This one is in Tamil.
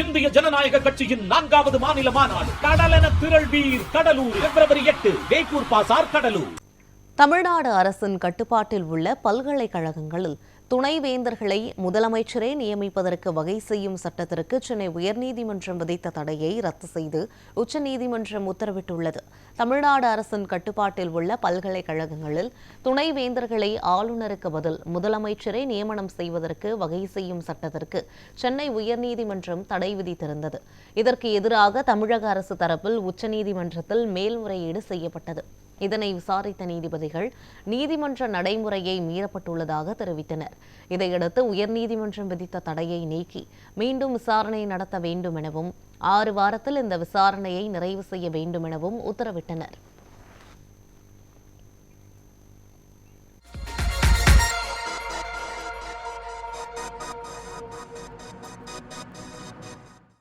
இந்திய ஜனநாயக கட்சியின் நான்காவது மாநில மாநாடு. கடலென திரள்வீர் கடலூர் பிப்ரவரி எட்டு வேப்பூர் பாசார் கடலூர். தமிழ்நாடு அரசின் கட்டுப்பாட்டில் உள்ள பல்கலைக்கழகங்களில் துணைவேந்தர்களை முதலமைச்சரே நியமிப்பதற்கு வகை செய்யும் சட்டத்திற்கு சென்னை உயர்நீதிமன்றம் விதித்த தடையை ரத்து செய்து உச்சநீதிமன்றம் உத்தரவிட்டுள்ளது. தமிழ்நாடு அரசின் கட்டுப்பாட்டில் உள்ள பல்கலைக்கழகங்களில் துணைவேந்தர்களை ஆளுநருக்கு பதில் முதலமைச்சரே நியமனம் செய்வதற்கு வகை செய்யும் சட்டத்திற்கு சென்னை உயர்நீதிமன்றம் தடை விதித்திருந்தது. இதற்கு எதிராக தமிழக அரசு தரப்பில் உச்சநீதிமன்றத்தில் மேல்முறையீடு செய்யப்பட்டது. இதனை விசாரித்த நீதிபதிகள் நீதிமன்ற நடைமுறையை மீறப்பட்டுள்ளதாக தெரிவித்தனர். இதையடுத்து உயர்நீதிமன்றம் விதித்த தடையை நீக்கி மீண்டும் விசாரணை நடத்த வேண்டும் எனவும் ஆறு வாரத்தில் இந்த விசாரணையை நிறைவு செய்ய வேண்டும் எனவும் உத்தரவிட்டனர்.